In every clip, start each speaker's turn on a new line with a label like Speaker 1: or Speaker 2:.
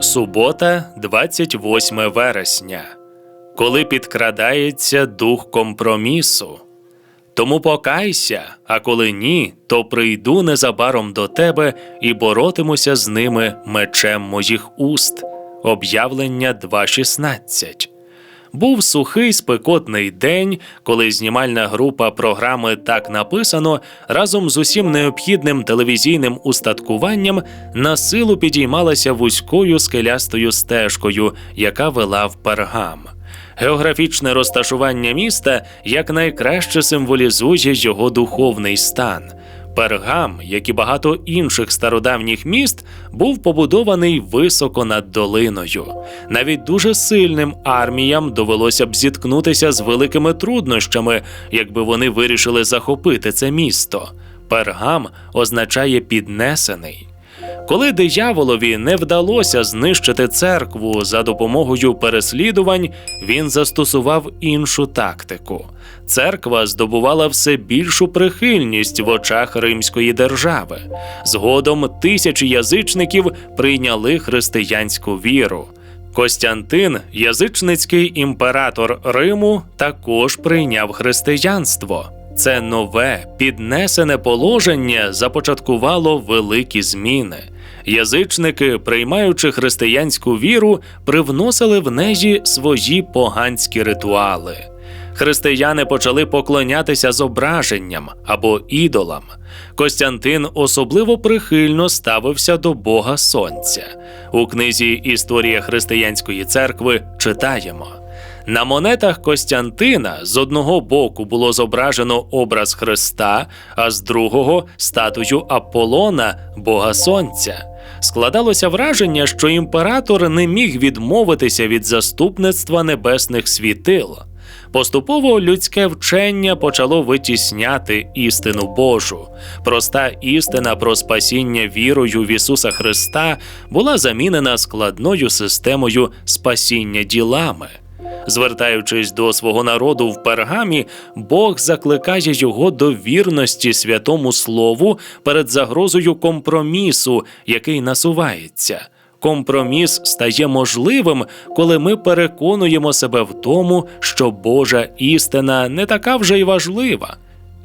Speaker 1: Субота, 28 вересня, коли підкрадається дух компромісу. Тому покайся, а коли ні, то прийду незабаром до тебе і боротимуся з ними мечем моїх уст. Об'явлення 2.16 був сухий спекотний день, коли знімальна група програми Так написано разом з усім необхідним телевізійним устаткуванням на силу підіймалася вузькою скелястою стежкою, яка вела в пергам. Географічне розташування міста якнайкраще символізує його духовний стан. Пергам, як і багато інших стародавніх міст, був побудований високо над долиною. Навіть дуже сильним арміям довелося б зіткнутися з великими труднощами, якби вони вирішили захопити це місто. Пергам означає піднесений. Коли дияволові не вдалося знищити церкву за допомогою переслідувань, він застосував іншу тактику. Церква здобувала все більшу прихильність в очах Римської держави. Згодом тисячі язичників прийняли християнську віру. Костянтин, язичницький імператор Риму, також прийняв християнство. Це нове піднесене положення започаткувало великі зміни. Язичники, приймаючи християнську віру, привносили в неї свої поганські ритуали. Християни почали поклонятися зображенням або ідолам. Костянтин особливо прихильно ставився до Бога Сонця. У книзі Історія християнської церкви читаємо. На монетах Костянтина з одного боку було зображено образ Христа, а з другого статую Аполлона, Бога Сонця. Складалося враження, що імператор не міг відмовитися від заступництва небесних світил. Поступово людське вчення почало витісняти істину Божу. Проста істина про спасіння вірою в Ісуса Христа була замінена складною системою спасіння ділами. Звертаючись до свого народу в пергамі, Бог закликає його до вірності святому Слову перед загрозою компромісу, який насувається. Компроміс стає можливим, коли ми переконуємо себе в тому, що Божа істина не така вже й важлива.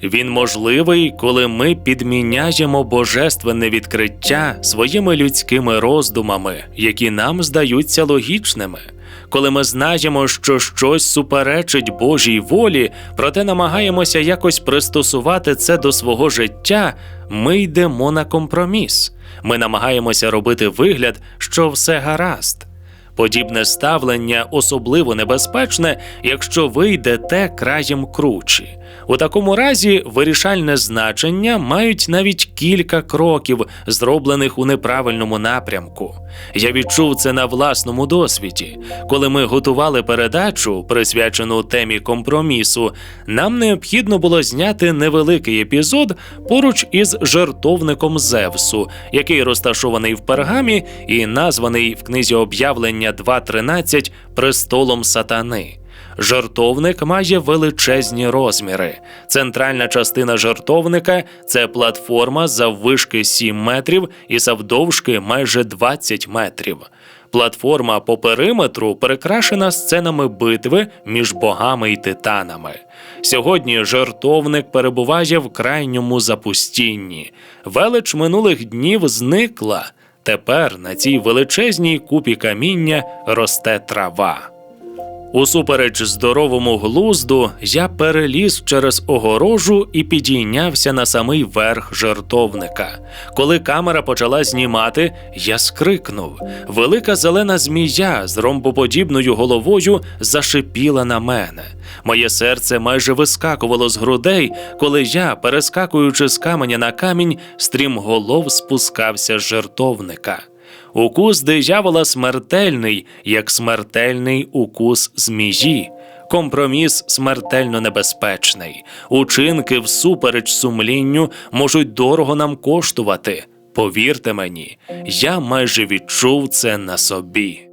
Speaker 1: Він можливий, коли ми підміняємо божественне відкриття своїми людськими роздумами, які нам здаються логічними. Коли ми знаємо, що щось суперечить Божій волі, проте намагаємося якось пристосувати це до свого життя, ми йдемо на компроміс. Ми намагаємося робити вигляд, що все гаразд. Подібне ставлення особливо небезпечне, якщо ви йдете краєм кручі. У такому разі вирішальне значення мають навіть кілька кроків, зроблених у неправильному напрямку. Я відчув це на власному досвіді. Коли ми готували передачу, присвячену темі компромісу, нам необхідно було зняти невеликий епізод поруч із жертовником Зевсу, який розташований в пергамі і названий в книзі об'явлення 2.13 престолом сатани. Жартовник має величезні розміри. Центральна частина жартовника це платформа заввишки 7 метрів і завдовжки майже 20 метрів. Платформа по периметру перекрашена сценами битви між богами і титанами. Сьогодні жертовник перебуває в крайньому запустінні. Велич минулих днів зникла. Тепер на цій величезній купі каміння росте трава. Усупереч здоровому глузду, я переліз через огорожу і підійнявся на самий верх жертовника. Коли камера почала знімати, я скрикнув. Велика зелена змія з ромбоподібною головою зашипіла на мене. Моє серце майже вискакувало з грудей, коли я, перескакуючи з каменя на камінь, стрімголов спускався з жертовника. Укус диявола смертельний, як смертельний укус змії. Компроміс смертельно небезпечний. Учинки всупереч сумлінню можуть дорого нам коштувати. Повірте мені, я майже відчув це на собі.